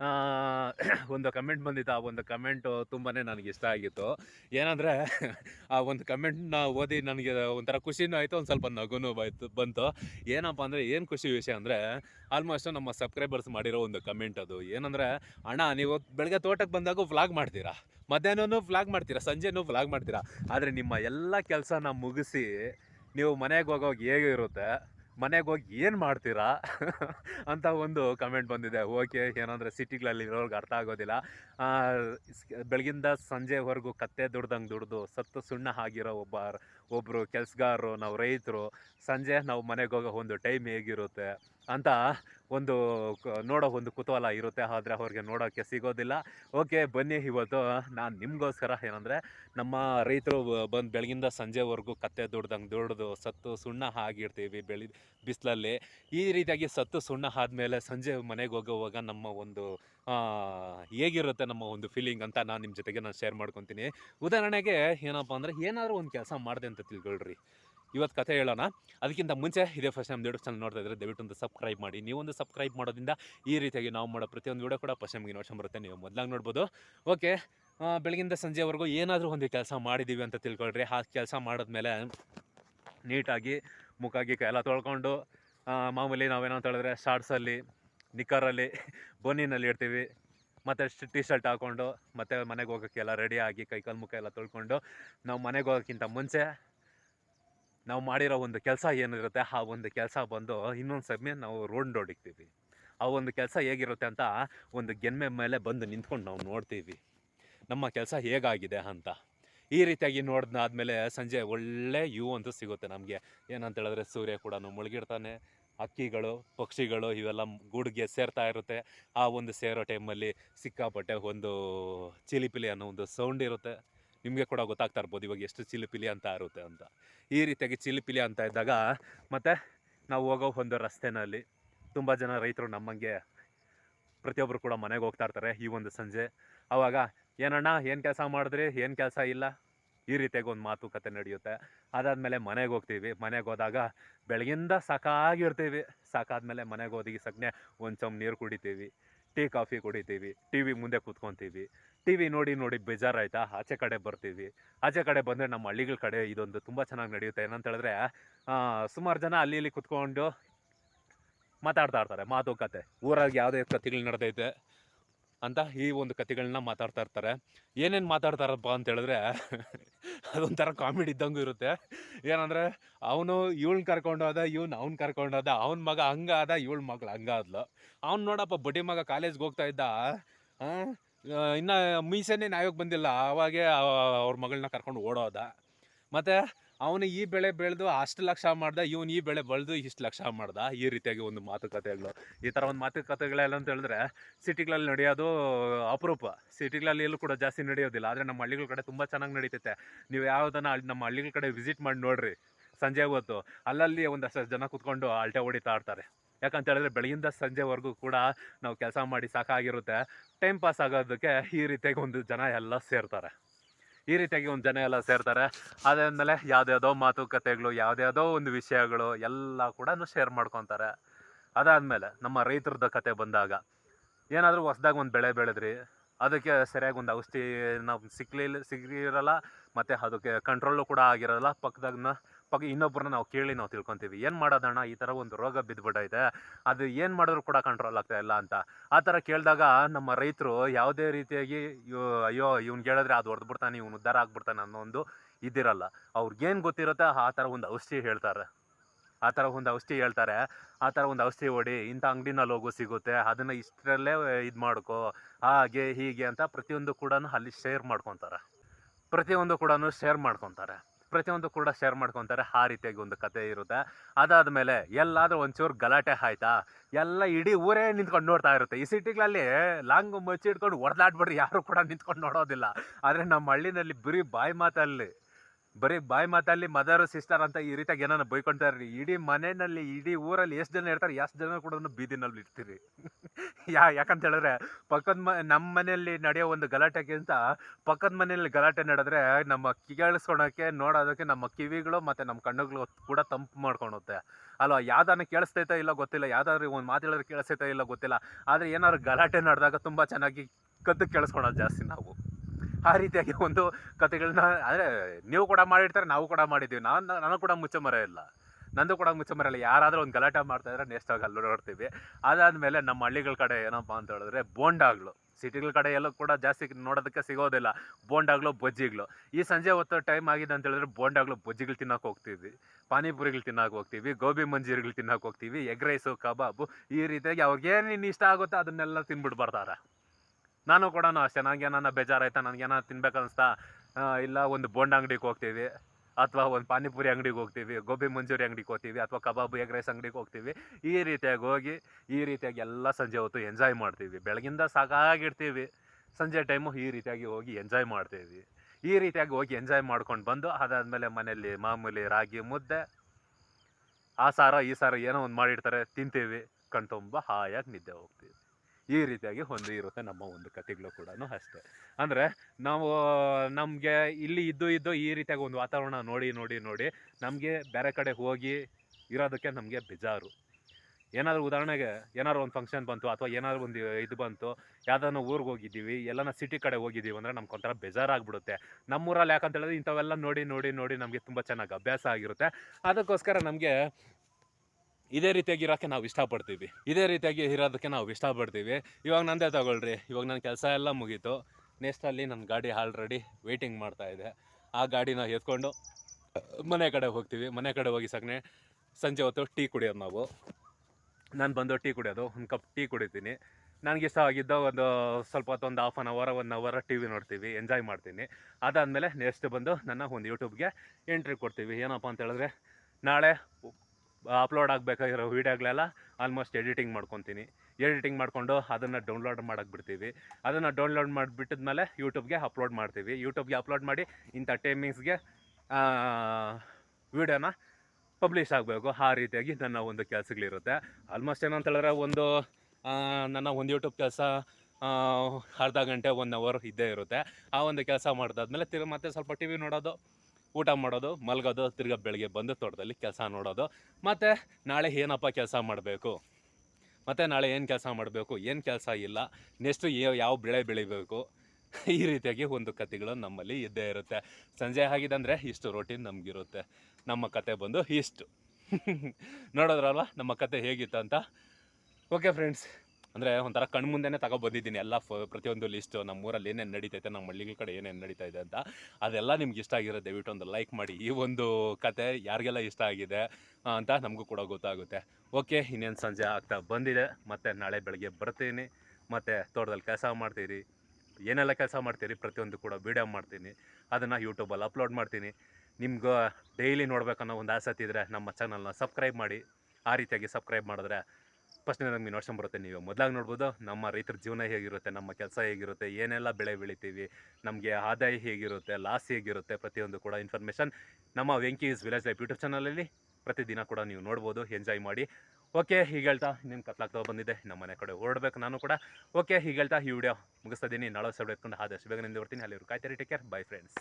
ಒಂದು ಕಮೆಂಟ್ ಬಂದಿತ್ತು. ಆ ಒಂದು ಕಮೆಂಟು ತುಂಬಾ ನನಗೆ ಇಷ್ಟ ಆಗಿತ್ತು. ಏನಂದರೆ, ಆ ಒಂದು ಕಮೆಂಟ್ನ ಓದಿ ನನಗೆ ಒಂಥರ ಖುಷಿನೂ ಆಯಿತು, ಒಂದು ಸ್ವಲ್ಪ ನಗುನೂ ಬಾಯ್ತು, ಬಂತು. ಏನಪ್ಪ ಅಂದರೆ, ಏನು ಖುಷಿ ವಿಷಯ ಅಂದರೆ ಆಲ್ಮೋಸ್ಟ್ ನಮ್ಮ ಸಬ್ಸ್ಕ್ರೈಬರ್ಸ್ ಮಾಡಿರೋ ಒಂದು ಕಮೆಂಟ್ ಅದು. ಏನಂದರೆ, ಅಣ್ಣ, ನೀವು ಬೆಳಗ್ಗೆ ತೋಟಕ್ಕೆ ಬಂದಾಗ ವ್ಲಾಗ್ ಮಾಡ್ತೀರಾ? ಮಧ್ಯಾಹ್ನವೂ ವ್ಲಾಗ್ ಮಾಡ್ತೀರಾ? ಸಂಜೆನೂ ವ್ಲಾಗ್ ಮಾಡ್ತೀರಾ? ಆದರೆ ನಿಮ್ಮ ಎಲ್ಲ ಕೆಲಸನ ಮುಗಿಸಿ, ನೀವು ಮನೆಗೆ ಹೋಗೋವಾಗ ಹೇಗೆ ಇರುತ್ತೆ ಮನೆಗೆ ಹೋಗಿ ಏನು ಮಾಡ್ತೀರಾ? ಅಂತ ಒಂದು ಕಮೆಂಟ್ ಬಂದಿದೆ. ಓಕೆ, ಏನಂದರೆ ಸಿಟಿಗಳಲ್ಲಿ ಇರೋರ್ಗೆ ಅರ್ಥ ಆಗೋದಿಲ್ಲ. ಬೆಳಗಿಂದ ಸಂಜೆವರೆಗೂ ಕತ್ತೆ ದುಡ್ದಂಗೆ ದುಡ್ದು, ಸತ್ತು ಸುಣ್ಣ ಆಗಿರೋ ಒಬ್ಬ ಒಬ್ಬರು ಕೆಲಸಗಾರರು, ನಾವು ರೈತರು, ಸಂಜೆ ನಾವು ಮನೆಗೆ ಹೋಗೋ ಒಂದು ಟೈಮ್ ಹೇಗಿರುತ್ತೆ ಅಂತ ಒಂದು ನೋಡೋ ಒಂದು ಕುತೂಹಲ ಇರುತ್ತೆ. ಆದರೆ ಅವ್ರಿಗೆ ನೋಡೋಕ್ಕೆ ಸಿಗೋದಿಲ್ಲ. ಓಕೆ, ಬನ್ನಿ ಇವತ್ತು. ನಾನು ನಿಮಗೋಸ್ಕರ ಏನಂದರೆ, ನಮ್ಮ ರೈತರು ಬಂದು ಬೆಳಗಿಂದ ಸಂಜೆವರೆಗೂ ಕತ್ತೆ ದುಡ್ದಂಗೆ ದುಡ್ದು ಸತ್ತು ಸುಣ್ಣ ಆಗಿರ್ತೀವಿ ಬೆಳಿ, ಬಿಸಿಲಲ್ಲಿ. ಈ ರೀತಿಯಾಗಿ ಸತ್ತು ಸುಣ್ಣ ಆದಮೇಲೆ ಸಂಜೆ ಮನೆಗೆ ಹೋಗುವಾಗ ನಮ್ಮ ಒಂದು ಹೇಗಿರುತ್ತೆ ನಮ್ಮ ಒಂದು ಫೀಲಿಂಗ್ ಅಂತ ನಾನು ನಿಮ್ಮ ಜೊತೆಗೆ ನಾನು ಶೇರ್ ಮಾಡ್ಕೊತೀನಿ. ಉದಾಹರಣೆಗೆ ಏನಪ್ಪ ಅಂದರೆ ಏನಾದರೂ ಒಂದು ಕೆಲಸ ಮಾಡಿದೆ ಅಂತ ತಿಳ್ಕೊಳ್ರಿ. ಇವತ್ತು ಕತೆ ಹೇಳೋಣ. ಅದಕ್ಕಿಂತ ಮುಂಚೆ ಇದೇ ಫಸ್ಟ್ ನಮ್ಮ ಯೂಟ್ಯೂಬ್ ಚಾನಲ್ ನೋಡ್ತಾ ಇದ್ರೆ ದಯವಿಟ್ಟು ಒಂದು ಸಬ್ಸ್ಕ್ರೈಬ್ ಮಾಡಿ ನೀವೊಂದು ಸಬ್ಸ್ಕ್ರೈಬ್ ಮಾಡೋದ್ರಿಂದ ಈ ರೀತಿಯಾಗಿ ನಾವು ಮಾಡೋ ಪ್ರತಿಯೊಂದು ವಿಡಿಯೋ ಕೂಡ ಟೈಮ್ಗೆ ನೋಡ್ಕೊಂಡು ಬರುತ್ತೆ. ನೀವು ಮೊದಲಾಗಿ ನೋಡ್ಬೋದು. ಓಕೆ ಬೆಳಗಿಂದ ಸಂಜೆವರೆಗೂ ಏನಾದರೂ ಒಂದು ಕೆಲಸ ಮಾಡಿದ್ದೀವಿ ಅಂತ ತಿಳ್ಕೊಳ್ರಿ. ಆ ಕೆಲಸ ಮಾಡಿದ್ಮೇಲೆ ನೀಟಾಗಿ ಮುಖಾಗಿ ಕೈಲ ತೊಳ್ಕೊಂಡು ಮಾಮೂಲಿ ನಾವೇನಂತ ಹೇಳಿದ್ರೆ ಶಾರ್ಟ್ಸಲ್ಲಿ ನಿಕ್ಕರಲ್ಲಿ ಬೋನಿನಲ್ಲಿ ಇಡ್ತೀವಿ. ಮತ್ತು ಟಿ ಶರ್ಟ್ ಹಾಕ್ಕೊಂಡು ಮತ್ತು ಮನೆಗೆ ಹೋಗೋಕ್ಕೆಲ್ಲ ರೆಡಿ ಆಗಿ ಕೈಕಾಲು ಮುಖ ಎಲ್ಲ ತೊಳ್ಕೊಂಡು, ನಾವು ಮನೆಗೆ ಹೋಗೋಕ್ಕಿಂತ ಮುಂಚೆ ನಾವು ಮಾಡಿರೋ ಒಂದು ಕೆಲಸ ಏನಿರುತ್ತೆ, ಆ ಒಂದು ಕೆಲಸ ಬಂದು ಇನ್ನೊಂದು ಸಮಯ ನಾವು ರೋಡ್ ನೋಡಿಕ್ತೀವಿ ಆ ಒಂದು ಕೆಲಸ ಹೇಗಿರುತ್ತೆ ಅಂತ ಒಂದು ಗೆನ್ಮೆ ಮೇಲೆ ಬಂದು ನಿಂತ್ಕೊಂಡು ನಾವು ನೋಡ್ತೀವಿ. ನಮ್ಮ ಕೆಲಸ ಹೇಗಾಗಿದೆ ಅಂತ. ಈ ರೀತಿಯಾಗಿ ನೋಡಿದಾದ್ಮೇಲೆ ಸಂಜೆ ಒಳ್ಳೆ ಯೂ ಅಂತೂ ಸಿಗುತ್ತೆ ನಮಗೆ. ಏನಂತ ಹೇಳಿದ್ರೆ ಸೂರ್ಯ ಕೂಡ ಮುಳುಗಿರ್ತಾನೆ. ಹಕ್ಕಿಗಳು, ಪಕ್ಷಿಗಳು ಇವೆಲ್ಲ ಗೂಡಿಗೆ ಸೇರ್ತಾ ಇರುತ್ತೆ. ಆ ಒಂದು ಸೇರೋ ಟೈಮಲ್ಲಿ ಸಿಕ್ಕಾಪಟ್ಟೆ ಒಂದು ಚಿಲಿಪಿಲಿ ಅನ್ನೋ ಒಂದು ಸೌಂಡ್ ಇರುತ್ತೆ. ನಿಮಗೆ ಕೂಡ ಗೊತ್ತಾಗ್ತಾ ಇರ್ಬೋದು ಇವಾಗ ಎಷ್ಟು ಚಿಲಿಪಿಲಿ ಅಂತ ಇರುತ್ತೆ ಅಂತ. ಈ ರೀತಿಯಾಗಿ ಚಿಲಿಪಿಲಿ ಅಂತ ಇದ್ದಾಗ ಮತ್ತು ನಾವು ಹೋಗೋ ಒಂದು ರಸ್ತೆನಲ್ಲಿ ತುಂಬ ಜನ ರೈತರು ನಮ್ಮಂಗೆ ಪ್ರತಿಯೊಬ್ಬರು ಕೂಡ ಮನೆಗೆ ಹೋಗ್ತಾ ಇರ್ತಾರೆ ಈ ಒಂದು ಸಂಜೆ. ಆವಾಗ ಏನಣ್ಣ, ಏನು ಕೆಲಸ ಮಾಡಿದ್ರಿ? ಏನು ಕೆಲಸ ಇಲ್ಲ? ಈ ರೀತಿಯಾಗಿ ಒಂದು ಮಾತುಕತೆ ನಡೆಯುತ್ತೆ. ಅದಾದಮೇಲೆ ಮನೆಗೆ ಹೋಗ್ತೀವಿ. ಮನೆಗೆ ಹೋದಾಗ ಬೆಳಗಿಂದ ಸಾಕಾಗಿರ್ತೀವಿ ಸಾಕಾದ್ಮೇಲೆ ಮನೆಗೆ ಹೋದಿಗೆ ಸಗ್ನೆ ಒಂದು ಚಮ್ ನೀರು ಕುಡಿತೀವಿ. ಟೀ, ಕಾಫಿ ಕುಡಿತೀವಿ. ಟಿ ವಿ ಮುಂದೆ ಕೂತ್ಕೊತೀವಿ. ಟಿ ವಿ ನೋಡಿ ನೋಡಿ ಬೇಜಾರಾಯ್ತಾ? ಆಚೆ ಕಡೆ ಬರ್ತೀವಿ. ಆಚೆ ಕಡೆ ಬಂದರೆ ನಮ್ಮ ಹಳ್ಳಿಗಳ ಕಡೆ ಇದೊಂದು ತುಂಬ ಚೆನ್ನಾಗಿ ನಡೆಯುತ್ತೆ. ಏನಂತ ಹೇಳಿದ್ರೆ ಸುಮಾರು ಜನ ಅಲ್ಲಿ ಇಲ್ಲಿ ಕುತ್ಕೊಂಡು ಮಾತಾಡ್ತಾ ಇರ್ತಾರೆ. ಮಾತುಕತೆ. ಊರಾಗ ಯಾವುದೇ ಕಥೆಗಳು ನಡೆದೈತೆ. ಅಂತ ಈ ಒಂದು ಕಥೆಗಳನ್ನ ಮಾತಾಡ್ತಾ ಇರ್ತಾರೆ. ಏನೇನು ಮಾತಾಡ್ತಾರಪ್ಪ ಅಂತ ಹೇಳಿದ್ರೆ ಅದೊಂಥರ ಕಾಮಿಡಿ ಇದ್ದಂಗೂ ಇರುತ್ತೆ. ಏನಂದರೆ, ಅವನು ಇವಳನ್ನ ಕರ್ಕೊಂಡು ಹೋದ, ಇವ್ನು ಅವ್ನು ಕರ್ಕೊಂಡು ಹೋದ, ಅವ್ನ ಮಗ ಹಂಗ ಆದ, ಇವಳ ಮಗಳು ಹಂಗ ಆದ್ಲು. ಅವ್ನು ನೋಡಪ್ಪ, ಬಡ್ಡಿ ಮಗ ಕಾಲೇಜ್ಗೆ ಹೋಗ್ತಾ ಇದ್ದ ಇನ್ನ ಮೀಸೆನೇ ನಾಯಕ್ ಬಂದಿಲ್ಲ, ಅವಾಗೆ ಅವ್ರ ಮಗಳನ್ನ ಕರ್ಕೊಂಡು ಓಡೋದ. ಮತ್ತು ಅವನು ಈ ಬೆಳೆ ಬೆಳೆದು ಅಷ್ಟು ಲಕ್ಷ ಮಾಡ್ದ, ಇವನು ಈ ಬೆಳೆ ಬೆಳೆದು ಇಷ್ಟು ಲಕ್ಷ ಮಾಡ್ದ, ಈ ರೀತಿಯಾಗಿ ಒಂದು ಮಾತುಕತೆಗಳು. ಈ ಥರ ಒಂದು ಮಾತುಕತೆಗಳೆಲ್ಲ ಅಂತ ಹೇಳಿದ್ರೆ, ಸಿಟಿಗಳಲ್ಲಿ ನಡೆಯೋದು ಅಪರೂಪ. ಸಿಟಿಗಳಲ್ಲಿ ಎಲ್ಲೂ ಕೂಡ ಜಾಸ್ತಿ ನಡೆಯೋದಿಲ್ಲ. ಆದರೆ ನಮ್ಮ ಹಳ್ಳಿಗಳ ಕಡೆ ತುಂಬ ಚೆನ್ನಾಗಿ ನಡೀತೈತೆ. ನೀವು ಯಾವುದನ್ನ ನಮ್ಮ ಹಳ್ಳಿಗಳ ಕಡೆ ವಿಸಿಟ್ ಮಾಡಿ ನೋಡ್ರಿ, ಸಂಜೆ ಹೊತ್ತು. ಅಲ್ಲಲ್ಲಿ ಒಂದಷ್ಟು ಜನ ಕುತ್ಕೊಂಡು ಅಲ್ಟೆ ಹೊಡಿತಾ ಇರ್ತಾರೆ. ಯಾಕಂತ ಹೇಳಿದ್ರೆ ಬೆಳಗಿಂದ ಸಂಜೆವರೆಗೂ ಕೂಡ ನಾವು ಕೆಲಸ ಮಾಡಿ ಸಾಕಾಗಿರುತ್ತೆ. ಟೈಮ್ ಪಾಸ್ ಆಗೋದಕ್ಕೆ ಈ ರೀತಿಯಾಗಿ ಒಂದು ಜನ ಎಲ್ಲ ಸೇರ್ತಾರೆ. ಈ ರೀತಿಯಾಗಿ ಒಂದು ಜನ ಎಲ್ಲ ಸೇರ್ತಾರೆ. ಅದಾದಮೇಲೆ ಯಾವುದ್ಯಾವುದೋ ಮಾತುಕತೆಗಳು ಯಾವುದ್ಯಾವುದೋ ಒಂದು ವಿಷಯಗಳು ಎಲ್ಲ ಕೂಡ ಶೇರ್ ಮಾಡ್ಕೊತಾರೆ. ಅದಾದಮೇಲೆ ನಮ್ಮ ರೈತರದ ಕತೆ ಬಂದಾಗ, ಏನಾದರೂ ಹೊಸ್ದಾಗ ಒಂದು ಬೆಳೆ ಬೆಳೆದ್ರಿ, ಅದಕ್ಕೆ ಸರಿಯಾಗಿ ಒಂದು ಔಷಧಿ ನಾವು ಸಿಗ್ಲಿಲ್ಲ ಸಿಗಿರಲ್ಲ ಮತ್ತು ಅದಕ್ಕೆ ಕಂಟ್ರೋಲು ಕೂಡ ಆಗಿರಲ್ಲ, ಪಕ್ಕದಾಗನ ಪಕ್ಕ ಇನ್ನೊಬ್ಬರನ್ನ ನಾವು ಕೇಳಿ ನಾವು ತಿಳ್ಕೊತೀವಿ. ಏನು ಮಾಡೋದಣ್ಣ ಈ ಥರ ಒಂದು ರೋಗ ಬಿದ್ದುಬಿಟ್ಟೈತೆ ಅದು ಏನು ಮಾಡಿದ್ರು ಕೂಡ ಕಂಟ್ರೋಲ್ ಆಗ್ತಾ ಇಲ್ಲ ಅಂತ. ಆ ಥರ ಕೇಳಿದಾಗ ನಮ್ಮ ರೈತರು ಯಾವುದೇ ರೀತಿಯಾಗಿ ಅಯ್ಯೋ, ಇವ್ನು ಕೇಳಿದ್ರೆ ಅದು ಹೊಡೆದ್ಬಿಡ್ತಾನೆ ಇವ್ನು ಉದ್ಧಾರ ಆಗ್ಬಿಡ್ತಾನೆ ಅನ್ನೋ ಒಂದು ಇದಿರಲ್ಲ ಅವ್ರಿಗೇನು ಗೊತ್ತಿರುತ್ತೆ? ಆ ಥರ ಒಂದು ಔಷಧಿ ಹೇಳ್ತಾರೆ. ಆ ಥರ ಒಂದು ಔಷಧಿ ಹೇಳ್ತಾರೆ. ಆ ಥರ ಒಂದು ಔಷಧಿ ಓಡಿ ಇಂಥ ಅಂಗಡಿನಲ್ಲಿ ಹೋಗು ಸಿಗುತ್ತೆ. ಅದನ್ನು ಇಷ್ಟರಲ್ಲೇ ಇದು ಮಾಡ್ಕೋ, ಹಾಗೆ ಹೀಗೆ ಅಂತ ಪ್ರತಿಯೊಂದು ಕೂಡ ಅಲ್ಲಿ ಶೇರ್ ಮಾಡ್ಕೊತಾರೆ. ಪ್ರತಿಯೊಂದು ಕೂಡ ಶೇರ್ ಮಾಡ್ಕೊತಾರೆ. ಪ್ರತಿಯೊಂದು ಕೂಡ ಶೇರ್ ಮಾಡ್ಕೊತಾರೆ, ಆ ರೀತಿಯಾಗಿ ಒಂದು ಕತೆ ಇರುತ್ತೆ. ಅದಾದಮೇಲೆ ಎಲ್ಲಾದರೂ ಒಂಚೂರು ಗಲಾಟೆ ಆಯ್ತಾ? ಎಲ್ಲ ಇಡೀ ಊರೇ ನಿಂತ್ಕೊಂಡು ನೋಡ್ತಾ ಇರುತ್ತೆ. ಈ ಸಿಟಿಗಳಲ್ಲಿ ಲಾಂಗ್ ಮಚ್ಚಿ ಇಟ್ಕೊಂಡು ಹೊಡೆದಾಡ್ಬಿಡ್ರಿ ಯಾರು ಕೂಡ ನಿಂತ್ಕೊಂಡು ನೋಡೋದಿಲ್ಲ. ಆದರೆ ನಮ್ಮ ಹಳ್ಳಿನಲ್ಲಿ ಬರೀ ಬಾಯಿ ಮಾತಲ್ಲಿ ಬರೀ ಬಾಯಿ ಮಾತಲ್ಲಿ ಮದರ್ ಸಿಸ್ಟರ್ ಅಂತ ಈ ರೀತಿಯಾಗಿ ಏನನ್ನ ಬೈಕೊಳ್ತಾ ಇರ್ರಿ. ಇಡೀ ಮನೆಯಲ್ಲಿ, ಇಡೀ ಊರಲ್ಲಿ ಎಷ್ಟು ಜನ ಇರ್ತಾರೆ, ಎಷ್ಟು ಜನ ಕೂಡ ಬೀದಿನಲ್ಲಿ ಇರ್ತೀರಿ ಯಾ, ಯಾಕಂತ ಹೇಳಿದ್ರೆ ಪಕ್ಕದ ಮ ನಮ್ಮ ಮನೆಯಲ್ಲಿ ನಡೆಯೋ ಒಂದು ಗಲಾಟೆಗಿಂತ ಪಕ್ಕದ ಮನೆಯಲ್ಲಿ ಗಲಾಟೆ ನಡೆದ್ರೆ ನಮ್ಮ ಕೇಳಿಸ್ಕೊಳಕ್ಕೆ ನೋಡೋದಕ್ಕೆ ನಮ್ಮ ಕಿವಿಗಳು ಮತ್ತು ನಮ್ಮ ಕಣ್ಣುಗಳು ಕೂಡ ತಂಪು ಮಾಡ್ಕೊಳುತ್ತೆ. ಅಲ್ವಾ? ಯಾವ್ದಾನ ಕೇಳಿಸ್ತೈತಾ ಇಲ್ಲ ಗೊತ್ತಿಲ್ಲ, ಯಾವ್ದಾದ್ರು ಒಂದು ಮಾತು ಹೇಳಿದ್ರೆ ಕೇಳಿಸ್ತೈತಾ ಇಲ್ಲ ಗೊತ್ತಿಲ್ಲ. ಆದರೆ ಏನಾದ್ರು ಗಲಾಟೆ ನಡೆದಾಗ ತುಂಬ ಚೆನ್ನಾಗಿ ಕದ್ದು ಕೇಳಿಸ್ಕೊಳೋದು ಜಾಸ್ತಿ ನಾವು. ಆ ರೀತಿಯಾಗಿ ಒಂದು ಕಥೆಗಳನ್ನ ಅಂದರೆ ನೀವು ಕೂಡ ಮಾಡಿರ್ತಾರೆ, ನಾವು ಕೂಡ ಮಾಡಿದ್ದೀವಿ. ನಾನು ನನಗೂ ಕೂಡ ಮುಚ್ಚ ಮರ ಇಲ್ಲ. ನಂದು ಕೂಡ ಮುಚ್ಚ ಮರ ಇಲ್ಲ. ಯಾರಾದರೂ ಒಂದು ಗಲಾಟೆ ಮಾಡ್ತಾ ಇದ್ರೆ ನೆಕ್ಸ್ಟ್ ಆಗಿ ಅಲ್ಲಿ ನೋಡ್ತೀವಿ. ಅದಾದಮೇಲೆ ನಮ್ಮ ಹಳ್ಳಿಗಳ ಕಡೆ ಏನಪ್ಪ ಅಂತ ಹೇಳಿದ್ರೆ ಬೋಂಡಾಗಳು ಸಿಟಿಗಳ ಕಡೆ ಎಲ್ಲ ಕೂಡ ಜಾಸ್ತಿ ನೋಡೋದಕ್ಕೆ ಸಿಗೋದಿಲ್ಲ. ಬೋಂಡಾಗಳು ಬಜ್ಜಿಗಳು ಈ ಸಂಜೆ ಹೊತ್ತು ಟೈಮ್ ಆಗಿದೆ ಅಂತ ಹೇಳಿದ್ರೆ ಬೋಂಡಾಗಳು ಬಜ್ಜಿಗಳು ತಿನ್ನೋಕೆ ಹೋಗ್ತೀವಿ. ಪಾನಿಪುರಿಗಳು ತಿನ್ನೋಕೆ ಹೋಗ್ತೀವಿ. ಗೋಬಿ ಮಂಜೂರಿಗಳು ತಿನ್ನೋಕೆ ಹೋಗ್ತೀವಿ. ಎಗ್ ರೈಸು, ಕಬಾಬು ಈ ರೀತಿಯಾಗಿ ಅವ್ರಿಗೇನು ಇಷ್ಟ ಆಗುತ್ತೋ ಅದನ್ನೆಲ್ಲ ತಿನ್ಬಿಟ್ಟು ನಾನು ಕೂಡ ಅಷ್ಟೇ. ನನಗೇನಾನ ಬೇಜಾರಾಯ್ತಾ? ನನಗೇನ ತಿನ್ಬೇಕು ಅನಿಸ್ತಾ ಇಲ್ಲ, ಒಂದು ಬೋಂಡ ಅಂಗಡಿಗೆ ಹೋಗ್ತೀವಿ. ಅಥವಾ ಒಂದು ಪಾನಿಪುರಿ ಅಂಗಡಿಗೆ ಹೋಗ್ತೀವಿ. ಗೋಬಿ ಮಂಜೂರಿ ಅಂಗಡಿಗೆ ಹೋಗ್ತೀವಿ. ಅಥವಾ ಕಬಾಬ್, ಎಗ್ ರೈಸ್ ಅಂಗಡಿಗೆ ಹೋಗ್ತೀವಿ. ಈ ರೀತಿಯಾಗಿ ಹೋಗಿ, ಈ ರೀತಿಯಾಗಿ ಎಲ್ಲ ಸಂಜೆ ಹೊತ್ತು ಎಂಜಾಯ್ ಮಾಡ್ತೀವಿ. ಬೆಳಗಿಂದ ಸಾಕಾಗಿರ್ತೀವಿ. ಸಂಜೆ ಟೈಮು ಈ ರೀತಿಯಾಗಿ ಹೋಗಿ ಎಂಜಾಯ್ ಮಾಡ್ತೀವಿ. ಈ ರೀತಿಯಾಗಿ ಹೋಗಿ ಎಂಜಾಯ್ ಮಾಡ್ಕೊಂಡು ಬಂದು, ಅದಾದಮೇಲೆ ಮನೆಯಲ್ಲಿ ಮಾಮೂಲಿ ರಾಗಿ, ಮುದ್ದೆ, ಆ ಸಾರ, ಈ ಸಾರ ಏನೋ ಒಂದು ಮಾಡಿರ್ತಾರೆ. ತಿಂತೀವಿ. ಕಣ್ತುಂಬ ಹಾಯಾಗಿ ನಿದ್ದೆ ಹೋಗ್ತೀವಿ. ಈ ರೀತಿಯಾಗಿ ಹೊಂದಿ ಇರುತ್ತೆ ನಮ್ಮ ಒಂದು ಕತೆಗಳು ಕೂಡ ಅಷ್ಟೇ. ಅಂದರೆ ನಾವು, ನಮಗೆ ಇಲ್ಲಿ ಇದ್ದು ಇದ್ದು ಈ ರೀತಿಯಾಗಿ ಒಂದು ವಾತಾವರಣ ನೋಡಿ ನೋಡಿ ನೋಡಿ ನಮಗೆ ಬೇರೆ ಕಡೆ ಹೋಗಿ ಇರೋದಕ್ಕೆ ನಮಗೆ ಬೇಜಾರು. ಏನಾದರೂ ಉದಾಹರಣೆಗೆ ಏನಾದ್ರು ಒಂದು ಫಂಕ್ಷನ್ ಬಂತು ಅಥವಾ ಏನಾದ್ರು ಒಂದು ಇದು ಬಂತು, ಯಾವ್ದಾನ ಊರಿಗೆ ಹೋಗಿದ್ದೀವಿ, ಎಲ್ಲನ ಸಿಟಿ ಕಡೆ ಹೋಗಿದ್ದೀವಿ ಅಂದರೆ ನಮ್ಗೆ ಒಂಥರ ಬೇಜಾರಾಗ್ಬಿಡುತ್ತೆ. ನಮ್ಮೂರಲ್ಲಿ ಯಾಕಂತ ಹೇಳಿದ್ರೆ ಇಂಥವೆಲ್ಲ ನೋಡಿ ನೋಡಿ ನೋಡಿ ನಮಗೆ ತುಂಬ ಚೆನ್ನಾಗಿ ಅಭ್ಯಾಸ ಆಗಿರುತ್ತೆ. ಅದಕ್ಕೋಸ್ಕರ ನಮಗೆ ಇದೇ ರೀತಿಯಾಗಿ ಇರೋಕ್ಕೆ ನಾವು ಇಷ್ಟಪಡ್ತೀವಿ. ಇದೇ ರೀತಿಯಾಗಿ ಇರೋದಕ್ಕೆ ನಾವು ಇಷ್ಟಪಡ್ತೀವಿ. ಇವಾಗ ನಂದೇ ತಗೊಳ್ರಿ. ಇವಾಗ ನನ್ನ ಕೆಲಸ ಎಲ್ಲ ಮುಗೀತು. ನೆಕ್ಸ್ಟಲ್ಲಿ ನನ್ನ ಗಾಡಿ ಆಲ್ರೆಡಿ ವೆಯ್ಟಿಂಗ್ ಮಾಡ್ತಾ ಇದೆ. ಆ ಗಾಡಿನ ಎತ್ಕೊಂಡು ಮನೆ ಕಡೆ ಹೋಗ್ತೀವಿ. ಮನೆ ಕಡೆ ಹೋಗಿ ಸಗಣೆ, ಸಂಜೆ ಹೊತ್ತು ಟೀ ಕುಡಿಯೋದು ನಾವು. ನಾನು ಬಂದು ಟೀ ಕುಡಿಯೋದು. ಒಂದು ಕಪ್ ಟೀ ಕುಡಿತೀನಿ. ಇಷ್ಟ ಆಗಿದ್ದ ಒಂದು ಸ್ವಲ್ಪ ಹೊತ್ತು ಒಂದು half an hour one hour T V ನೋಡ್ತೀವಿ. ಎಂಜಾಯ್ ಮಾಡ್ತೀನಿ. ಅದಾದಮೇಲೆ ನೆಕ್ಸ್ಟ್ ಬಂದು ನನ್ನ ಒಂದು ಯೂಟ್ಯೂಬ್ಗೆ ಎಂಟ್ರಿ ಕೊಡ್ತೀವಿ. ಏನಪ್ಪ ಅಂತ ಹೇಳಿದ್ರೆ, ನಾಳೆ ಅಪ್ಲೋಡ್ ಆಗಬೇಕಾಗಿರೋ ವೀಡಿಯೋಗಳೆಲ್ಲ ಆಲ್ಮೋಸ್ಟ್ ಎಡಿಟಿಂಗ್ ಮಾಡ್ಕೊತೀನಿ. ಎಡಿಟಿಂಗ್ ಮಾಡಿಕೊಂಡು ಅದನ್ನು ಡೌನ್ಲೋಡ್ ಮಾಡೋಕ್ಕೆ ಬಿಡ್ತೀವಿ. ಅದನ್ನು ಡೌನ್ಲೋಡ್ ಮಾಡಿಬಿಟ್ಟಿದ್ಮೇಲೆ ಯೂಟ್ಯೂಬ್ಗೆ ಅಪ್ಲೋಡ್ ಮಾಡ್ತೀವಿ. ಯೂಟ್ಯೂಬ್ಗೆ ಅಪ್ಲೋಡ್ ಮಾಡಿ ಇಂಥ ಟೈಮಿಂಗ್ಸ್ಗೆ ವೀಡಿಯೋನ ಪಬ್ಲಿಷ್ ಆಗಬೇಕು. ಆ ರೀತಿಯಾಗಿ ನನ್ನ ಒಂದು ಕೆಲಸಗಳಿರುತ್ತೆ. ಆಲ್ಮೋಸ್ಟ್ ಏನಂತ ಹೇಳಿದ್ರೆ ಒಂದು ನನ್ನ ಒಂದು ಯೂಟ್ಯೂಬ್ ಕೆಲಸ ಅರ್ಧ ಗಂಟೆ ಒನ್ ಅವರ್ ಇದ್ದೇ ಇರುತ್ತೆ. ಆ ಒಂದು ಕೆಲಸ ಮಾಡಿದಾದ್ಮೇಲೆ ತಿರು ಮತ್ತೆ ಸ್ವಲ್ಪ ಟಿ ವಿ ನೋಡೋದು ಊಟ ಮಾಡೋದು, ಮಲಗೋದು, ತಿರ್ಗಾ ಬೆಳಗ್ಗೆ ಬಂದು ತೋಟದಲ್ಲಿ ಕೆಲಸ ನೋಡೋದು. ಮತ್ತು ನಾಳೆ ಏನಪ್ಪ ಕೆಲಸ ಮಾಡಬೇಕು? ಮತ್ತು ನಾಳೆ ಏನು ಕೆಲಸ ಮಾಡಬೇಕು? ಏನು ಕೆಲಸ ಇಲ್ಲ? ನೆಕ್ಸ್ಟು ಯಾವ ಬೆಳೆ ಬೆಳಿಬೇಕು? ಈ ರೀತಿಯಾಗಿ ಒಂದು ಕತೆಗಳು ನಮ್ಮಲ್ಲಿ ಇದ್ದೇ ಇರುತ್ತೆ. ಸಂಜೆ ಆಗಿದೆ ಅಂದರೆ ಇಷ್ಟು ರೋಟೀನ್ ನಮಗಿರುತ್ತೆ. ನಮ್ಮ ಕತೆ ಬಂದು ಇಷ್ಟು. ನೋಡೋದ್ರಲ್ವ? ನಮ್ಮ ಕತೆ ಹೇಗಿತ್ತು ಅಂತ? ಓಕೆ ಫ್ರೆಂಡ್ಸ್ ಅಂದರೆ ಒಂಥರ ಕಣ್ಮುಂದೆನೇ ತಗೊಬಂದಿದ್ದೀನಿ ಎಲ್ಲ ಫ ಪ್ರತಿಯೊಂದು ಲಿಸ್ಟು ನಮ್ಮ ಊರಲ್ಲಿ ಏನೇನು ನಡೀತೈತೆ, ನಮ್ಮ ಹಳ್ಳಿಗಳ ಕಡೆ ಏನೇನು ನಡೀತಾ ಇದೆ ಅಂತ. ಅದೆಲ್ಲ ನಿಮ್ಗೆ ಇಷ್ಟ ಆಗಿರೋ ದಯವಿಟ್ಟು ಒಂದು ಲೈಕ್ ಮಾಡಿ. ಈ ಒಂದು ಕತೆ ಯಾರಿಗೆಲ್ಲ ಇಷ್ಟ ಆಗಿದೆ ಅಂತ ನಮಗೂ ಕೂಡ ಗೊತ್ತಾಗುತ್ತೆ. ಓಕೆ ಇನ್ನೇನು ಸಂಜೆ ಆಗ್ತಾ ಬಂದಿದೆ. ಮತ್ತು ನಾಳೆ ಬೆಳಗ್ಗೆ ಬರ್ತೀನಿ. ಮತ್ತು ತೋಟದಲ್ಲಿ ಕೆಲಸ ಮಾಡ್ತೀರಿ. ಏನೆಲ್ಲ ಕೆಲಸ ಮಾಡ್ತೀರಿ ಪ್ರತಿಯೊಂದು ಕೂಡ ವೀಡಿಯೋ ಮಾಡ್ತೀನಿ. ಅದನ್ನು ಯೂಟ್ಯೂಬಲ್ಲಿ ಅಪ್ಲೋಡ್ ಮಾಡ್ತೀನಿ. ನಿಮ್ಗೆ ಡೈಲಿ ನೋಡಬೇಕನ್ನೋ ಒಂದು ಆಸಕ್ತಿ ಇದ್ದರೆ ನಮ್ಮ ಚಾನಲ್ನ ಸಬ್ಸ್ಕ್ರೈಬ್ ಮಾಡಿ. ಆ ರೀತಿಯಾಗಿ ಸಬ್ಸ್ಕ್ರೈಬ್ ಮಾಡಿದ್ರೆ ಫಸ್ಟ್ ನಮಗೆ ನೋಡ್ಸ್ಕೊಂಬರುತ್ತೆ ನೀವು ಮೊದಲಾಗಿ ನೋಡ್ಬೋದು ನಮ್ಮ ರೈತರ ಜೀವನ ಹೇಗಿರುತ್ತೆ, ನಮ್ಮ ಕೆಲಸ ಹೇಗಿರುತ್ತೆ, ಏನೆಲ್ಲ ಬೆಳೆ ಬೆಳಿತೀವಿ, ನಮಗೆ ಆದಾಯ ಹೇಗಿರುತ್ತೆ ಲಾಸ್ ಹೇಗಿರುತ್ತೆ ಪ್ರತಿಯೊಂದು ಕೂಡ ಇನ್ಫಾರ್ಮೇಷನ್ ನಮ್ಮ ವೆಂಕೀಸ್ ವಿಲೇಜ್ ಲೈಫ್ ಯೂಟ್ಯೂಬ್ ಚಾನಲಲ್ಲಿ ಪ್ರತಿದಿನ ಕೂಡ ನೀವು ನೋಡ್ಬೋದು ಎಂಜಾಯ್ ಮಾಡಿ. ಓಕೆ, ಹೀಗೆ ಹೇಳ್ತಾ ನಿಮ್ಮ ಕತ್ಲಾಗ್ತಾ ಬಂದಿದೆ ನಮ್ಮ ಮನೆ ಕಡೆ ಓಡಬೇಕು ನಾನು ಕೂಡ. ಓಕೆ, ಹೀಗೆ ಹೇಳ್ತಾ ಈ ವಿಡಿಯೋ ಮುಗಿಸ್ತಾ ಇದ್ದೀನಿ. ನಾಳೆ ಸೈಡ್ ಎತ್ಕೊಂಡು ಆದಷ್ಟು ಬೇಗ ನಿಂದ ಬರ್ತೀನಿ. ಅಲ್ಲಿ ಕಾಯ್ತಾರೆ ಟೇಕ್ ಕೇರ್ ಬೈ ಫ್ರೆಂಡ್ಸ್